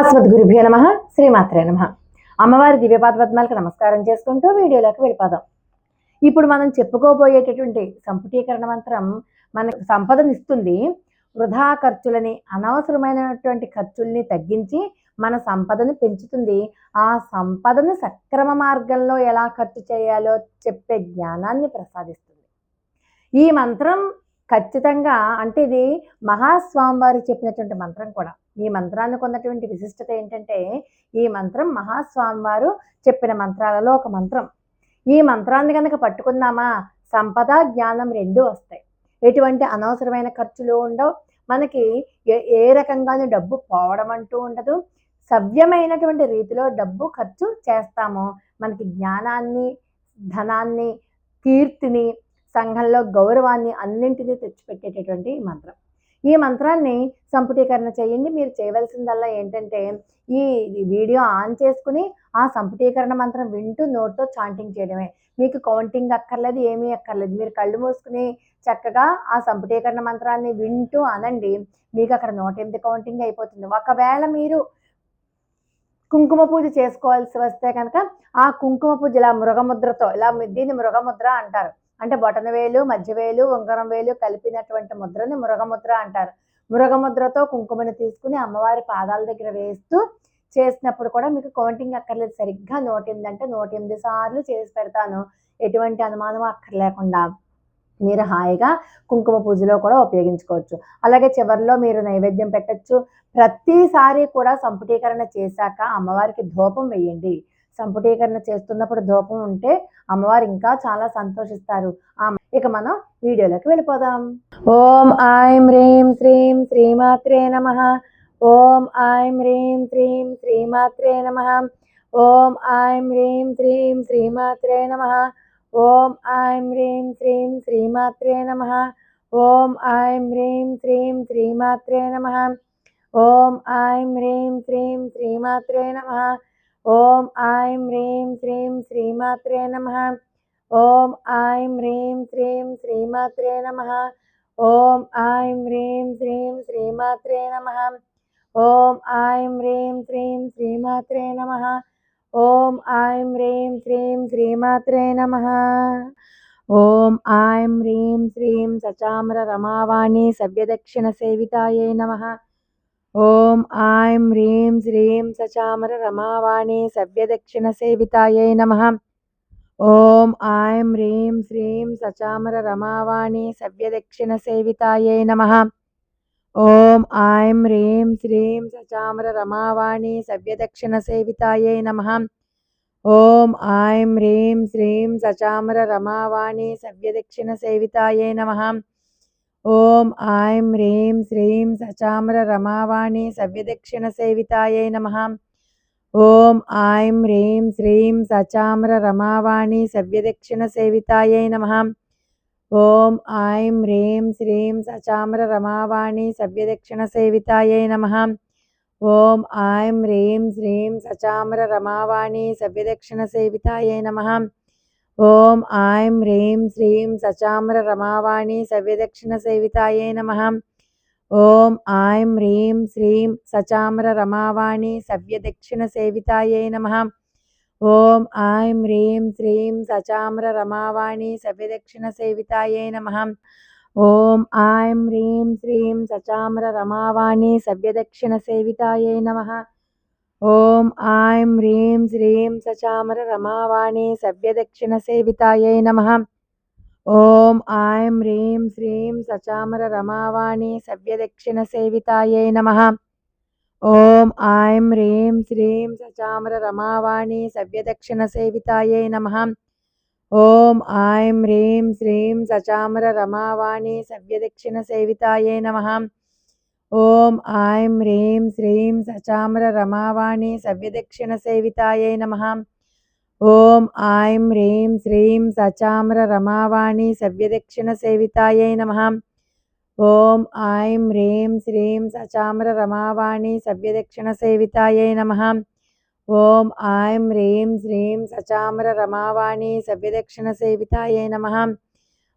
అస్మద్గురుభ్యో నమ శ్రీమాత్రే నమ. అమ్మవారి దివ్యపాద పద్మాలకు నమస్కారం చేసుకుంటూ వీడియోలోకి వెళ్ళిపోదాం. ఇప్పుడు మనం చెప్పుకోబోయేటటువంటి సంపుటీకరణ మంత్రం మనకు సంపదనిస్తుంది వృధా ఖర్చులని అనవసరమైనటువంటి ఖర్చుల్ని తగ్గించి మన సంపదను పెంచుతుంది. ఆ సంపదను సక్రమ మార్గంలో ఎలా ఖర్చు చేయాలో చెప్పే జ్ఞానాన్ని ప్రసాదిస్తుంది. ఈ మంత్రం ఖచ్చితంగా అంటే ఇది మహాస్వామివారు చెప్పినటువంటి మంత్రం కూడా. ఈ మంత్రానికి ఉన్నటువంటి విశిష్టత ఏంటంటే ఈ మంత్రం మహాస్వామివారు చెప్పిన మంత్రాలలో ఒక మంత్రం. ఈ మంత్రాన్ని కనుక పట్టుకున్నామా సంపద జ్ఞానం రెండూ వస్తాయి. ఎటువంటి అనవసరమైన ఖర్చులు ఉండవు. మనకి ఏ ఏ రకంగానూ డబ్బు పోవడం అంటూ ఉండదు. సవ్యమైనటువంటి రీతిలో డబ్బు ఖర్చు చేస్తాము. మనకి జ్ఞానాన్ని ధనాన్ని కీర్తిని సంఘంలో గౌరవాన్ని అన్నింటినీ తెచ్చిపెట్టేటటువంటి మంత్రం. ఈ మంత్రాన్ని సంపుటీకరణ చేయండి. మీరు చేయవలసిందల్లా ఏంటంటే ఈ వీడియో ఆన్ చేసుకుని ఆ సంపుటీకరణ మంత్రం వింటూ నోట్తో చాంటింగ్ చేయడమే. మీకు కౌంటింగ్ అక్కర్లేదు ఏమీ అక్కర్లేదు. మీరు కళ్ళు మూసుకుని చక్కగా ఆ సంపుటీకరణ మంత్రాన్ని వింటూ అనండి. మీకు అక్కడ నూట ఎనిమిది కౌంటింగ్ అయిపోతుంది. ఒకవేళ మీరు కుంకుమ పూజ చేసుకోవాల్సి వస్తే కనుక ఆ కుంకుమ పూజ ఇలా మృగముద్రతో ఇలా దీన్ని మృగముద్ర అంటారు. అంటే బొటన వేలు మధ్య వేలు ఉంగరం వేలు కలిపినటువంటి ముద్రని మృగముద్ర అంటారు. మృగముద్రతో కుంకుమని తీసుకుని అమ్మవారి పాదాల దగ్గర వేస్తూ చేసినప్పుడు కూడా మీకు కౌంటింగ్ అక్కర్లేదు. సరిగ్గా నూట ఎనిమిది అంటే నూట ఎనిమిది సార్లు చేసి పెడతాను. ఎటువంటి అనుమానం అక్కర్లేకుండా మీరు హాయిగా కుంకుమ పూజలో కూడా ఉపయోగించుకోవచ్చు. అలాగే చివరిలో మీరు నైవేద్యం పెట్టచ్చు. ప్రతిసారి కూడా సంపుటీకరణ చేశాక అమ్మవారికి ధూపం వేయండి. సంపుటీకరణ చేస్తున్నప్పుడు ధూపం ఉంటే అమ్మవారు ఇంకా చాలా సంతోషిస్తారు. ఇక మనం వీడియోలోకి వెళ్ళిపోదాం. ఓం ఐం హ్రీం శ్రీం శ్రీమాత్రే నమ. ఓం ఐం హ్రీం శ్రీం శ్రీమాత్రే నమ. ఓం ఐం హ్రీం శ్రీం శ్రీమాత్రే నమ. ఓం ఐం హ్రీం శ్రీం శ్రీమాత్రే నమ. ఓం ఐం హ్రీం శ్రీం శ్రీమాత్రే నమ. ఓం ఐం హ్రీం శ్రీం శ్రీమాత్రే నమ. ॐ ऐं ह्रीं श्रीं श्रीमात्रे नमः। ॐ ऐं ह्रीं श्रीं श्रीमात्रे नमः। ॐ ऐं ह्रीं श्रीं श्रीमात्रे नमः। ॐ ऐं ह्रीं श्रीं श्रीमात्रे नमः। ॐ ऐं ह्रीं श्रीं श्रीमात्रे नमः। ॐ ऐं ह्रीं श्रीं सचाम्ररमावाणी सव्यदक्षिणसेवितायै नमः। ఓం ఐం హ్రీం శ్రీం సచామర రమావాణి సవ్యదక్షిణ సేవితాయై నమ. ఓం ఐం హ్రీం శ్రీం సచామర రమావాణి సవ్యదక్షిణ సేవితాయై నమ. ఓం ఐం హ్రీం శ్రీం సచామర రమావాణి సవ్యదక్షిణ సేవితాయై నమ. ఓం ఐం హ్రీం శ్రీం సచామర రమావాణి సవ్యదక్షిణ సేవితాయై నమ. ఓం ఐం హ్రీం శ్రీం సచామర రమావాణి సవ్యదక్షిణ సేవితాయై నమ. ఓం ఐం హ్రీం శ్రీం సచామర రమావాణి సవ్యదక్షిణ సేవితాయై నమ. ఓం ఐం హ్రీం శ్రీం సచామర రమావాణి సవ్యదక్షిణ సేవితాయై నమ. ఓం ఐం హ్రీం శ్రీం సచామర రమావాణి సవ్యదక్షిణ సేవితాయై నమ. ఓం ఐం హ్రీం శ్రీం సచామర రమావాణి సవ్యదక్షిణ సేవితాయే నమ. ఓం ఐం హ్రీం శ్రీం సచామర రమావాణి సవ్యదక్షిణ సేవితాయే నమ. ఓం ఐం హ్రీం శ్రీం సచామర రమావాణి సవ్యదక్షిణ సేవితాయే నమ. ఓం ఐం హ్రీం శ్రీం సచామర రమావాణి సవ్యదక్షిణ సేవితాయే నమ. ఓం ఐం హ్రీం శ్రీం సచామర రమావాణి సవ్యదక్షిణ సేవితాయై నమ. ఓం ఐం హ్రీం శ్రీం సచామర రమావాణి సవ్యదక్షిణ సేవితాయై నమ. ఓం ఐం హ్రీం శ్రీం సచామర రమావాణి సవ్యదక్షిణ సేవితాయై నమ. ఓం ఐం హ్రీం శ్రీం సచామర రమావాణి సవ్యదక్షిణ సేవితాయై నమ. ఓం ఐం హ్రీం శ్రీం సచామర రమావాణి సవ్యదక్షిణ సేవితాయై నమ. ఓం ఐం హ్రీం శ్రీం సచామర రమావాణి సవ్యదక్షిణ సేవితాయై నమ. ఓం ఐం హ్రీం శ్రీం సచామర రమావాణి సవ్యదక్షిణ సేవితాయై నమ. ఓం ఐం హ్రీం శ్రీం సచామర రమావాణి సవ్యదక్షిణ సేవితాయై నమ.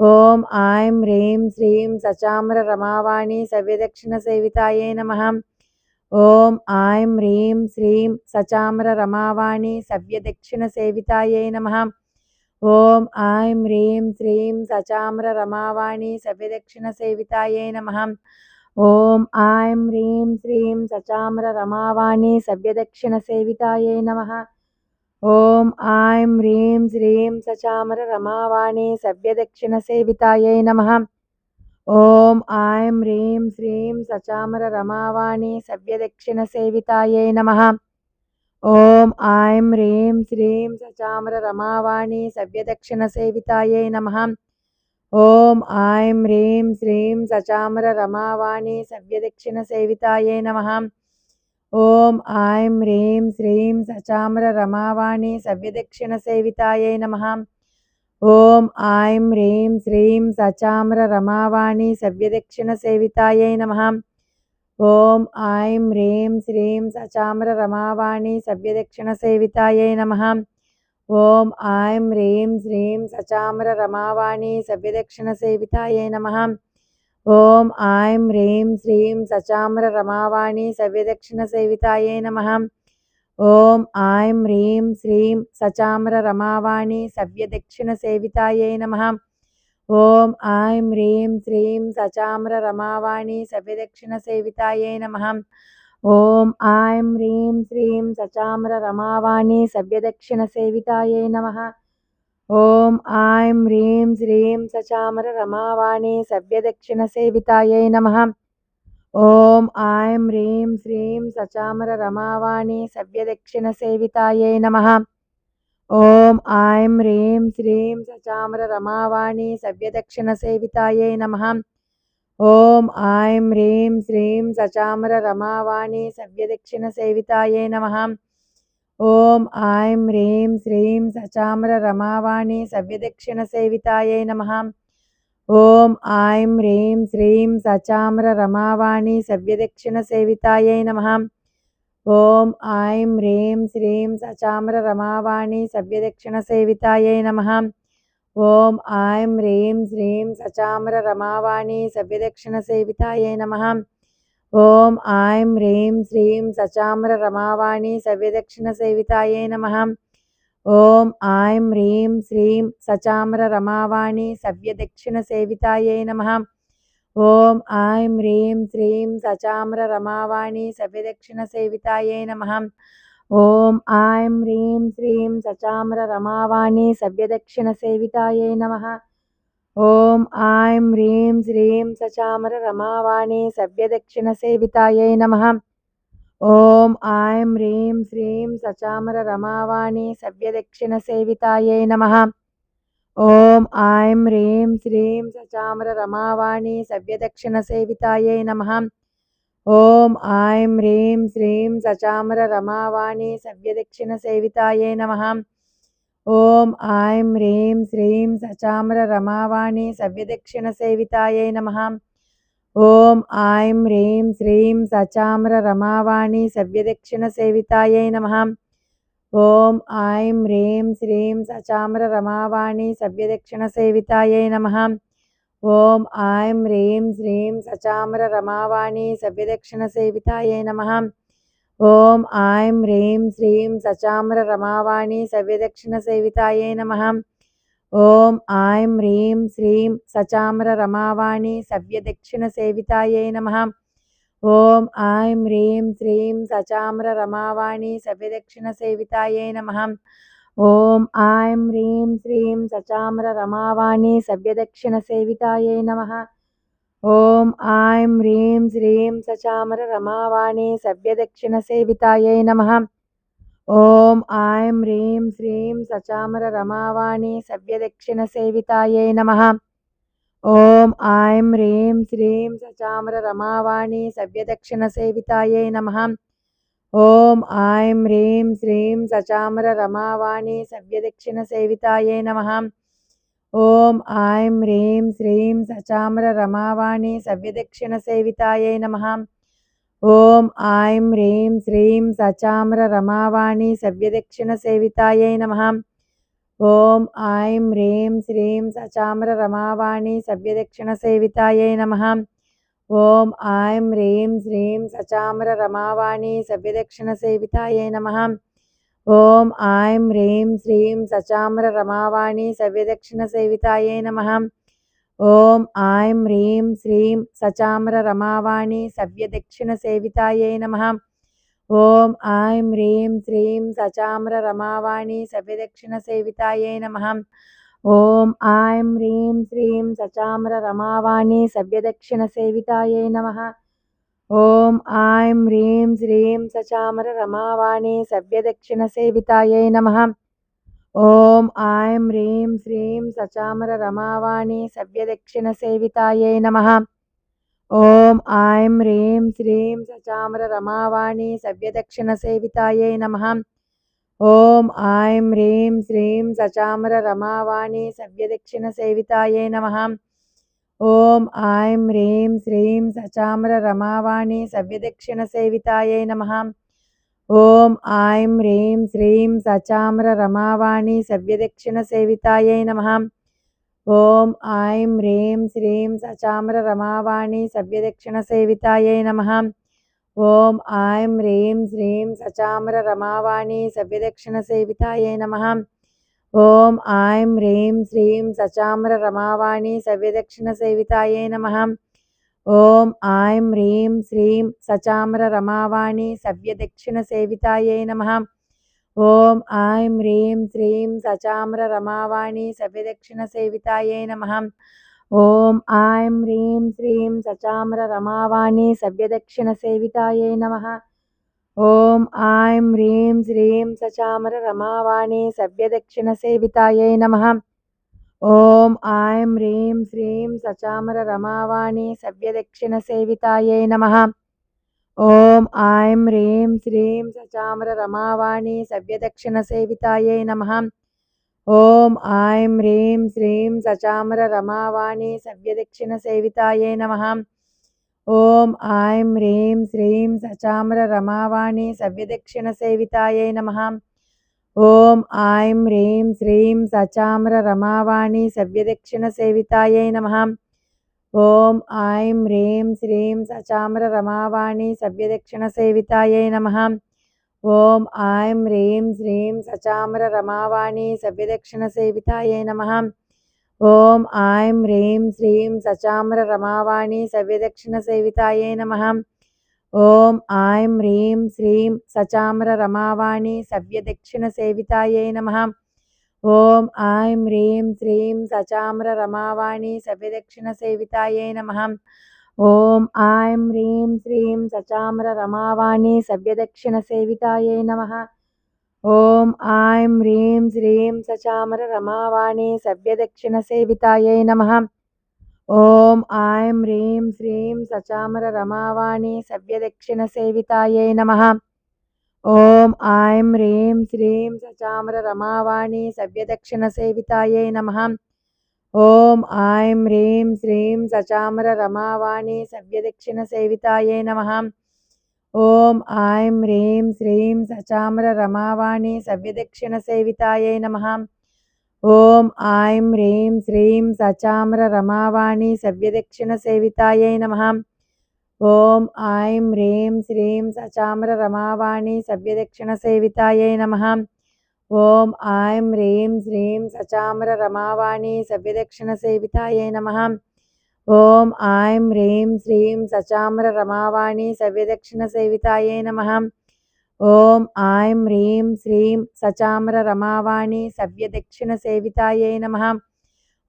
ఓం ఐం హ్రీం శ్రీం సచామర రమావాణి సవ్యదక్షిణ సేవితాయే నమ. ఓం ఐం హ్రీం శ్రీం సచామర రమావాణి సవ్యదక్షిణ సేవితాయే నమ. ఓం ఐం హ్రీం శ్రీం సచామర రమావాణి సవ్యదక్షిణ సేవితాయే నమ. ఓం ఐం హ్రీం శ్రీం సచామర రమావాణి సవ్యదక్షిణ సేవితాయే నమ. ఓం ఐం హ్రీం శ్రీం సచామర రమావాణి సవ్యదక్షిణ సేవితాయై నమ. ఓం ఐం హ్రీం శ్రీం సచామర రమావాణి సవ్యదక్షిణ సేవితాయై నమ. ఓం ఐం హ్రీం శ్రీం సచామర రమావాణి సవ్యదక్షిణ సేవితాయై నమ. ఓం ఐం హ్రీం శ్రీం సచామర రమావాణి సవ్యదక్షిణ సేవితాయై నమ. ఓం ఐం హ్రీం శ్రీం సచామర రమావాణి సవ్యదక్షిణ సేవితాయై నమ. ఓం ఐం హ్రీం శ్రీం సచామర రమావాణి సవ్యదక్షిణ సేవితాయై నమ. ఓం ఐం హ్రీం శ్రీం సచామర రమావాణి సవ్యదక్షిణ సేవితాయై నమ. ఓం ఐం హ్రీం శ్రీం సచామర రమావాణి సవ్యదక్షిణ సేవితాయై నమ. ఓం ఐం హ్రీం శ్రీం సచామ్ర రమావాణి సవ్యదక్షిణ సేవితాయే నమ. ఓం ఐం హ్రీం శ్రీం సచామ్ర రమావాణి సవ్యదక్షిణ సేవితాయే నమ. ఓం ఐం హ్రీం శ్రీం సచామ్ర రమావాణి సవ్యదక్షిణ సేవితాయే నమ. ఓం ఐం హ్రీం శ్రీం సచామ్ర రమావాణి సవ్యదక్షిణ సేవితాయే నమ. ఓం ఐం హ్రీం శ్రీం సచామర రమావాణి సవ్యదక్షిణ సేవితాయై నమ. ఓం ఐం హ్రీం శ్రీం సచామర రమావాణి సవ్యదక్షిణ సేవితాయై నమ. ఓం ఐం హ్రీం శ్రీం సచామర రమావాణి సవ్యదక్షిణ సేవితాయై నమ. ఓం ఐం హ్రీం శ్రీం సచామర రమావాణి సవ్యదక్షిణ సేవితాయై నమ. ఓం ఐం హ్రీం శ్రీం సచామర రమావాణి సవ్యదక్షిణ సేవితాయై నమ. ఓం ఐం హ్రీం శ్రీం సచామర రమావాణి సవ్యదక్షిణ సేవితాయై నమ. ఓం ఐం హ్రీం శ్రీం సచామర రమావాణి సవ్యదక్షిణ సేవితాయై నమ. ఓం ఐం హ్రీం శ్రీం సచామర రమావాణి సవ్యదక్షిణ సేవితాయై నమ. ఓం ఐం హ్రీం శ్రీం సచామర రమావాణి సవ్యదక్షిణ సేవితాయే నమ. ఓం ఐం హ్రీం శ్రీం సచామర రమావాణి సవ్యదక్షిణ సేవితాయే నమ. ఓం ఐం హ్రీం శ్రీం సచామర రమావాణి సవ్యదక్షిణ సేవితాయే నమ. ఓం ఐం హ్రీం శ్రీం సచామర రమావాణి సవ్యదక్షిణ సేవితాయే నమ. ఓం ఐం హ్రీం శ్రీం సచామర రమావాణి సవ్యదక్షిణ సేవితాయై నమ. ఓం ఐం హ్రీం శ్రీం సచామర రమావాణి సవ్యదక్షిణ సేవితాయై నమ. ఓం ఐం హ్రీం శ్రీం సచామర రమావాణి సవ్యదక్షిణ సేవితాయై నమ. ఓం ఐం హ్రీం శ్రీం సచామర రమావాణి సవ్యదక్షిణ సేవితాయై నమ. ఓం ఐం హ్రీం శ్రీం సచామర రమావాణి సవ్యదక్షిణ సేవితాయై నమ. ఓం ఐం హ్రీం శ్రీం సచామర రమావాణి సవ్యదక్షిణ సేవితాయై నమ. ఓం ఐం హ్రీం శ్రీం సచామర రమావాణి సవ్యదక్షిణ సేవితాయై నమ. ఓం ఐం హ్రీం శ్రీం సచామర రమావాణి సవ్యదక్షిణ సేవితాయై నమ. ఓం ఐం హ్రీం శ్రీం సచామర రమావాణి సవ్యదక్షిణ సేవితాయే నమ. ఓం ఐం హ్రీం శ్రీం సచామర రమావాణి సవ్యదక్షిణ సేవితాయే నమ. ఓం ఐం హ్రీం శ్రీం సచామర రమావాణి సవ్యదక్షిణ సేవితాయే నమ. ఓం ఐం హ్రీం శ్రీం సచామర రమావాణి సవ్యదక్షిణ సేవితాయే నమ. ఓం ఐం హ్రీం శ్రీం సచామర రమావాణి సవ్యదక్షిణ సేవితాయై నమ. ఓం ఐం హ్రీం శ్రీం సచామర రమావాణి సవ్యదక్షిణ సేవితాయై నమ. ఓం ఐం హ్రీం శ్రీం సచామర రమావాణి సవ్యదక్షిణ సేవితాయై నమ. ఓం ఐం హ్రీం శ్రీం సచామర రమావాణి సవ్యదక్షిణ సేవితాయై నమ. ఓం ఐం హ్రీం శ్రీం సచామర రమావాణి సవ్యదక్షిణ సేవితాయై నమ. ఓం ఐం హ్రీం శ్రీం సచామర రమావాణి సవ్యదక్షిణ సేవితాయై నమ. ఓం ఐం హ్రీం శ్రీం సచామర రమావాణి సవ్యదక్షిణ సేవితాయై నమ. ఓం ఐం హ్రీం శ్రీం సచామర రమావాణి సవ్యదక్షిణ సేవితాయై నమ. ఓం ఐం హ్రీం శ్రీం సచామర రమావాణి సవ్యదక్షిణ సేవితాయే నమ. ఓం ఐం హ్రీం శ్రీం సచామర రమావాణి సవ్యదక్షిణ సేవితాయే నమ. ఓం ఐం హ్రీం శ్రీం సచామర రమావాణి సవ్యదక్షిణ సేవితాయే నమ. ఓం ఐం హ్రీం శ్రీం సచామర రమావాణి సవ్యదక్షిణ సేవితాయే నమ. ఓం ఐం హ్రీం శ్రీం సచామర రమావాణి సవ్యదక్షిణ సేవితాయై నమ. ఓం ఐం హ్రీం శ్రీం సచామర రమావాణి సవ్యదక్షిణ సేవితాయై నమ. ఓం ఐం హ్రీం శ్రీం సచామర రమావాణి సవ్యదక్షిణ సేవితాయై నమ. ఓం ఐం హ్రీం శ్రీం సచామర రమావాణి సవ్యదక్షిణ సేవితాయై నమ. ఓం ఐం హ్రీం శ్రీం సచామర రమావాణి సవ్యదక్షిణ సేవితాయై నమ. ఓం ఐం హ్రీం శ్రీం సచామర రమావాణి సవ్యదక్షిణ సేవితాయై నమ. ఓం ఐం హ్రీం శ్రీం సచామర రమావాణి సవ్యదక్షిణ సేవితాయై నమ. ఓం ఐం హ్రీం శ్రీం సచామర రమావాణి సవ్యదక్షిణ సేవితాయై నమ. ఓం ఐం హ్రీం శ్రీం సచామర రమావాణి సవ్యదక్షిణ సేవితాయే నమ. ఓం ఐం హ్రీం శ్రీం సచామర రమావాణి సవ్యదక్షిణ సేవితాయే నమ. ఓం ఐం హ్రీం శ్రీం సచామర రమావాణి సవ్యదక్షిణ సేవితాయే నమ. ఓం ఐం హ్రీం శ్రీం సచామర రమావాణి సవ్యదక్షిణ సేవితాయే నమ. ఓం ఐం హ్రీం శ్రీం సచామర రమావాణి సవ్యదక్షిణ సేవితాయై నమ. ఓం ఐం హ్రీం శ్రీం సచామర రమావాణి సవ్యదక్షిణ సేవితాయై నమ. ఓం ఐం హ్రీం శ్రీం సచామర రమావాణి సవ్యదక్షిణ సేవితాయై నమ. ఓం ఐం హ్రీం శ్రీం సచామర రమావాణి సవ్యదక్షిణ సేవితాయై నమ. ఓం ఐం హ్రీం శ్రీం సచామర రమావాణి సవ్యదక్షిణ సేవితాయై నమ. ఓం ఐం హ్రీం శ్రీం సచామర రమావాణి సవ్యదక్షిణ సేవితాయై నమ. ఓం ఐం హ్రీం శ్రీం సచామర రమావాణి సవ్యదక్షిణ సేవితాయై నమ. ఓం ఐం హ్రీం శ్రీం సచామర రమావాణి సవ్యదక్షిణ సేవితాయై నమ. ఓం ఐం హ్రీం శ్రీం సచామర రమావాణి సవ్యదక్షిణ సేవితాయే నమ. ఓం ఐం హ్రీం శ్రీం సచామర రమావాణి సవ్యదక్షిణ సేవితాయే నమ. ఓం ఐం హ్రీం శ్రీం సచామర రమావాణి సవ్యదక్షిణ సేవితాయే నమ. ఓం ఐం హ్రీం శ్రీం సచామర రమావాణి సవ్యదక్షిణ సేవితాయే నమ. ఓం ఐం హ్రీం శ్రీం సచామర రమావాణి సవ్యదక్షిణ సేవితాయై నమ. ఓం ఐం హ్రీం శ్రీం సచామర రమావాణి సవ్యదక్షిణ సేవితాయై నమ. ఓం ఐం హ్రీం శ్రీం సచామర రమావాణి సవ్యదక్షిణ సేవితాయై నమ. ఓం ఐం హ్రీం శ్రీం సచామర రమావాణి సవ్యదక్షిణ సేవితాయై నమ. ఓం ఐం హ్రీం శ్రీం సచామర రమావాణి సవ్యదక్షిణ సేవితాయై నమ. ఓం ఐం హ్రీం శ్రీం సచామర రమావాణి సవ్యదక్షిణ సేవితాయై నమ. ఓం ఐం హ్రీం శ్రీం సచామర రమావాణి సవ్యదక్షిణ సేవితాయై నమ. ఓం ఐం హ్రీం శ్రీం సచామర రమావాణి సవ్యదక్షిణ సేవితాయై నమ. ఓం ఐం హ్రీం శ్రీం సచామర రమావాణి సవ్యదక్షిణ సేవితాయే నమ. ఓం ఐం హ్రీం శ్రీం సచామర రమావాణి సవ్యదక్షిణ సేవితాయే నమ.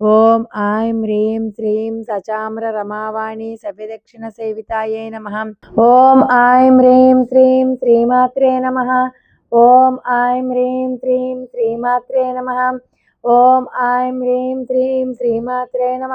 ఓం ఐం హ్రీం శ్రీం సచామర రమావాణి సవ్యదక్షిణ సేవితాయే నమ. ఓం ఐం హ్రీం శ్రీం శ్రీమాత్రే నమ. ఓం ఐం హ్రీం శ్రీం శ్రీమాత్రే నమ. ఓం ఐం హ్రీం శ్రీం శ్రీమాత్రే నమ.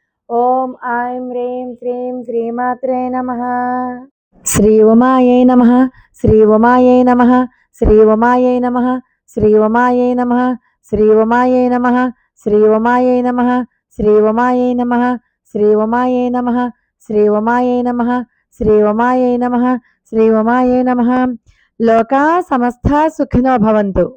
ఓం ఐం హ్రీం క్రీం శ్రీమాత్రే నమ శ్రీ ఉమాయై నమ శ్రీ ఉమాయై నమ శ్రీ ఉమాయై నమ శ్రీ ఉమాయై నమ శ్రీ ఉమాయై నమ శ్రీ ఉమాయై నమ శ్రీ ఉమాయై నమ శ్రీ ఉమాయై నమ శ్రీ ఉమాయై నమ శ్రీ ఉమాయై నమ శ్రీ ఉమాయై నమ లోకా సమస్త సుఖినో భవంతు